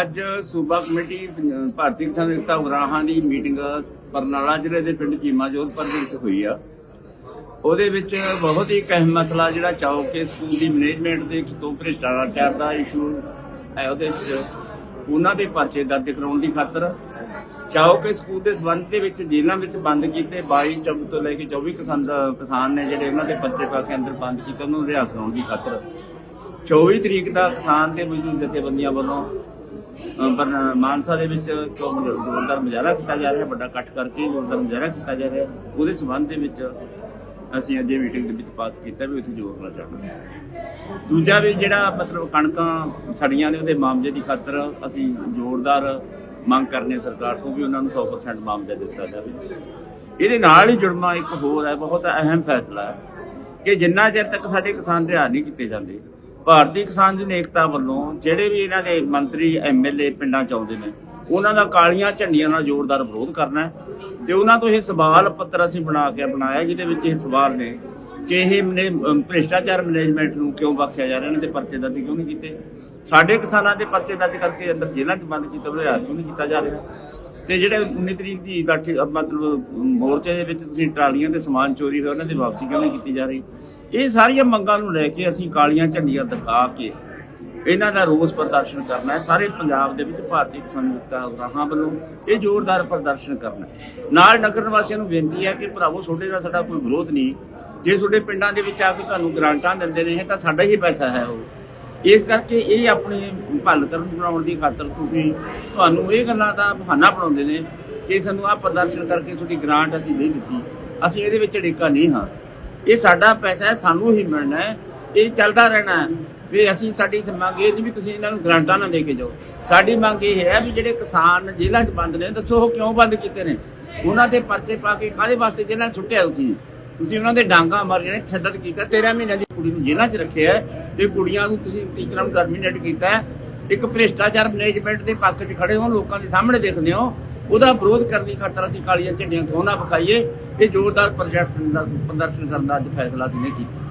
ਅੱਜ ਸੂਬਾ ਕਮੇਟੀ ਭਾਰਤੀ ਕਿਸਾਨ ਏਕਤਾ ਉਗਰਾਹਾਂ ਦੀ ਮੀਟਿੰਗ ਬਰਨਾਲਾ ਜ਼ਿਲ੍ਹੇ ਦੇ ਪਿੰਡ ਚੀਮਾ ਜੋਧਪੁਰ ਦੇ ਵਿੱਚ ਹੋਈ ਆ। ਉਹਦੇ ਵਿੱਚ ਬਹੁਤ ਹੀ ਇੱਕ ਅਹਿਮ ਮਸਲਾ ਜਿਹੜਾ ਚੌਕੇ ਸਕੂਲ ਦੀ ਮੈਨੇਜਮੈਂਟ ਦੇ ਤੋਂ ਭ੍ਰਿਸ਼ਟਾਚਾਰ ਦਾ ਇਸ਼ੂ ਹੈ ਉਹਦੇ ਵਿੱਚ ਉਹਨਾਂ ਦੇ ਪਰਚੇ ਦਰਜ ਕਰਾਉਣ ਦੀ ਖਾਤਰ ਚੌਕੇ ਸਕੂਲ ਦੇ ਸਬੰਧ ਦੇ ਵਿੱਚ ਜੇਲ੍ਹਾਂ ਵਿੱਚ ਬੰਦ ਕੀਤੇ 22 ਚੌਵੀ ਤੋਂ ਲੈ ਕੇ 24 ਕਿਸਾਨ ਕਿਸਾਨ ਨੇ ਜਿਹੜੇ ਉਹਨਾਂ ਦੇ ਪਰਚੇ ਪਾ ਕੇ ਅੰਦਰ ਬੰਦ ਕੀਤੇ, ਉਹਨਾਂ ਨੂੰ ਰਿਹਾ ਕਰਾਉਣ ਦੀ ਖਾਤਰ। 24 ਤਰੀਕ ਦਾ ਕਿਸਾਨ ਤੇ ਮਜ਼ਦੂਰ ਜਥੇਬੰਦੀਆਂ ਵੱਲੋਂ ਮਾਨਸਾ ਦੇ ਵਿੱਚ ਜ਼ੋਰਦਾਰ ਮੁਜ਼ਾਹਰਾ ਕੀਤਾ ਜਾ ਰਿਹਾ, ਵੱਡਾ ਇਕੱਠ ਕਰਕੇ ਜ਼ੋਰਦਾਰ ਮੁਜ਼ਾਹਰਾ ਕੀਤਾ ਜਾ ਰਿਹਾ, ਉਹਦੇ ਸਬੰਧ ਦੇ ਵਿੱਚ ਅਸੀਂ ਅੱਜ ਇਹ ਮੀਟਿੰਗ ਦੇ ਵਿੱਚ ਪਾਸ ਕੀਤਾ ਵੀ ਉੱਥੇ ਜ਼ੋਰ ਲਾ ਚਾਹੁੰਦੇ ਦੂਜਾ ਵੀ ਜਿਹੜਾ ਮਤਲਬ ਕਣਕਾਂ ਸੜੀਆਂ ਨੇ, ਉਹਦੇ ਮਾਮਲੇ ਦੀ ਖਾਤਰ ਅਸੀਂ ਜ਼ੋਰਦਾਰ ਮੰਗ ਕਰਨੇ ਸਰਕਾਰ ਤੋਂ ਵੀ ਉਹਨਾਂ ਨੂੰ 100% ਮਾਮਲਾ ਦਿੱਤਾ ਜਾਵੇ। ਇਹਦੇ ਨਾਲ ਹੀ ਜੁੜਨਾ ਇੱਕ ਹੋਰ ਹੈ, ਬਹੁਤ ਅਹਿਮ ਫੈਸਲਾ ਹੈ ਕਿ ਜਿੰਨਾ ਚਿਰ ਤੱਕ ਸਾਡੇ ਕਿਸਾਨ ਰਿਹਾਅ ਨਹੀਂ ਕੀਤੇ ਜਾਂਦੇ ਭਾਰਤੀ ਕਿਸਾਨ ਯੂਨੀਅਨ ਏਕਤਾ ਵੱਲੋਂ ਜਿਹੜੇ ਵੀ ਇਹਨਾਂ ਦੇ ਮੰਤਰੀ ਐਮਐਲਏ ਪਿੰਡਾਂ ਚ ਆਉਂਦੇ ਨੇ, ਉਹਨਾਂ ਦਾ ਕਾਲੀਆਂ ਝੰਡੀਆਂ ਨਾਲ ਜ਼ੋਰਦਾਰ ਵਿਰੋਧ ਕਰਨਾ ਹੈ ਤੇ ਉਹਨਾਂ ਤੋਂ ਇਹ ਸਵਾਲ ਪੱਤਰ ਅਸੀਂ ਬਣਾ ਕੇ ਬਣਾਇਆ, ਜਿਹਦੇ ਵਿੱਚ ਇਹ ਸਵਾਲ ਨੇ ਕਿ ਇਹ ਮਨੇ ਭ੍ਰਿਸ਼ਟਾਚਾਰ ਮੈਨੇਜਮੈਂਟ ਨੂੰ ਕਿਉਂ ਬਖਸ਼ਿਆ ਜਾ ਰਿਹਾ, ਇਹਨਾਂ ਦੇ ਪਰਚੇ ਦਰਜ ਕਿਉਂ ਨਹੀਂ ਕੀਤੇ? ਸਾਡੇ ਕਿਸਾਨਾਂ ਦੇ ਪਰਚੇ ਦਰਜ ਕਰਕੇ ਅੰਦਰ ਜੇਲ੍ਹਾਂ 'ਚ ਬੰਦ ਕੀਤਾ ਰਿਹਾ ਕਿਉਂ ਨਹੀਂ ਕੀਤਾ ਜਾ ਰਿਹਾ? ਤੇ ਜਿਹੜੇ 19 ਤਰੀਕ ਦੀ ਇਕੱਠ ਮਤਲਬ, ਮੋਰਚੇ ਦੇ ਵਿੱਚ ਤੁਸੀਂ ਟਰਾਲੀਆਂ ਤੇ ਸਮਾਨ ਚੋਰੀ ਹੋਇਆ, ਉਹਨਾਂ ਦੀ ਵਾਪਸੀ ਕਿਉਂ ਨਹੀਂ ਕੀਤੀ ਜਾ ਰਹੀ? ਇਹ ਸਾਰੀਆਂ ਮੰਗਾਂ ਨੂੰ ਲੈ ਕੇ ਅਸੀਂ ਕਾਲੀਆਂ ਝੰਡੀਆਂ ਦਿਖਾ ਕੇ ਇਹਨਾਂ ਦਾ ਰੋਸ ਪ੍ਰਦਰਸ਼ਨ ਕਰਨਾ ਹੈ। ਸਾਰੇ ਪੰਜਾਬ ਦੇ ਵਿੱਚ ਭਾਰਤੀ ਕਿਸਾਨ ਯੁਕਤਾ ਉਗਰਾਹਾਂ ਵੱਲੋਂ ਇਹ ਜ਼ੋਰਦਾਰ ਪ੍ਰਦਰਸ਼ਨ ਕਰਨਾ ਨਾਲ ਨਗਰ ਨਿਵਾਸੀਆਂ ਨੂੰ ਬੇਨਤੀ ਹੈ ਕਿ ਭਰਾਵੋ, ਤੁਹਾਡੇ ਦਾ ਸਾਡਾ ਕੋਈ ਵਿਰੋਧ ਨਹੀਂ। ਜੇ ਤੁਹਾਡੇ ਪਿੰਡਾਂ ਦੇ ਵਿੱਚ ਆ ਕੇ ਤੁਹਾਨੂੰ ਗ੍ਰਾਂਟਾਂ ਦਿੰਦੇ ਨੇ ਤਾਂ ਸਾਡਾ ਹੀ ਪੈਸਾ ਹੈ ਉਹ। ਇਸ ਕਰਕੇ ਇਹ ਆਪਣੇ ਭੱਲ ਕਰਨ ਬਣਾਉਣ ਦੀ ਖਾਤਰ ਤੁਸੀਂ ਤੁਹਾਨੂੰ ਇਹ ਗੱਲਾਂ ਦਾ ਬਹਾਨਾ ਬਣਾਉਂਦੇ ਨੇ ਕਿ ਸਾਨੂੰ ਆਹ ਪ੍ਰਦਰਸ਼ਨ ਕਰਕੇ ਤੁਹਾਡੀ ਗ੍ਰਾਂਟ ਅਸੀਂ ਨਹੀਂ ਦਿੱਤੀ। ਅਸੀਂ ਇਹਦੇ ਵਿੱਚ ਢੇਕਾ ਨਹੀਂ ਹਾਂ। ਇਹ ਸਾਡਾ ਪੈਸਾ ਹੈ, ਸਾਨੂੰ ਹੀ ਮਿਲਣਾ ਹੈ। ਇਹ ਚੱਲਦਾ ਰਹਿਣਾ ਹੈ। ਵੀ ਅਸੀਂ ਸਾਡੀ ਮੰਗ ਇਹ ਵੀ ਤੁਸੀਂ ਇਹਨਾਂ ਨੂੰ ਗ੍ਰਾਂਟਾਂ ਨਾ ਦੇ ਕੇ ਜਾਓ। ਸਾਡੀ ਮੰਗ ਇਹ ਹੈ ਵੀ ਜਿਹੜੇ ਕਿਸਾਨ ਜੇਲ੍ਹਾਂ 'ਚ ਬੰਦ ਨੇ, ਦੱਸੋ ਉਹ ਕਿਉਂ ਬੰਦ ਕੀਤੇ ਨੇ? ਉਹਨਾਂ ਦੇ ਪਰਚੇ ਪਾ ਕੇ ਕਾਹਦੇ ਵਾਸਤੇ ਜੇਲ੍ਹਾਂ 'ਚ ਸੁੱਟਿਆ ਤੁਸੀਂ? ਤੁਸੀਂ ਉਹਨਾਂ ਦੇ ਡਾਂਗਾ ਮਾਰੀਆਂ ਨੇ ਤਸ਼ੱਦਦ ਕੀਤਾ 13 ਮਹੀਨਿਆਂ ਦੀ ਕੁੜੀ ਨੂੰ ਜੇਲ੍ਹਾਂ 'ਚ ਰੱਖਿਆ ਤੇ ਕੁੜੀਆਂ ਨੂੰ ਤੁਸੀਂ ਟੀਚਰਾਂ ਨੂੰ ਟਰਮੀਨੇਟ ਕੀਤਾ ਹੈ। ਇੱਕ ਭ੍ਰਿਸ਼ਟਾਚਾਰ ਮੈਨੇਜਮੈਂਟ ਦੇ ਪੱਖ 'ਚ ਖੜੇ ਹੋ, ਲੋਕਾਂ ਦੇ ਸਾਹਮਣੇ ਦੇਖਦੇ ਹੋ, ਉਹਦਾ ਵਿਰੋਧ ਕਰਨ ਦੀ ਖਾਤਰ ਅਸੀਂ ਕਾਲੀਆਂ ਝੰਡੀਆਂ ਕਿਉਂ ਨਾ ਵਿਖਾਈਏ। ਇਹ ਜ਼ੋਰਦਾਰ ਪ੍ਰਦਰਸ਼ਨ ਦਾ ਪ੍ਰਦਰਸ਼ਨ ਕਰਨ ਦਾ ਅੱਜ ਫੈਸਲਾ ਅਸੀਂ ਨੇ ਕੀਤਾ।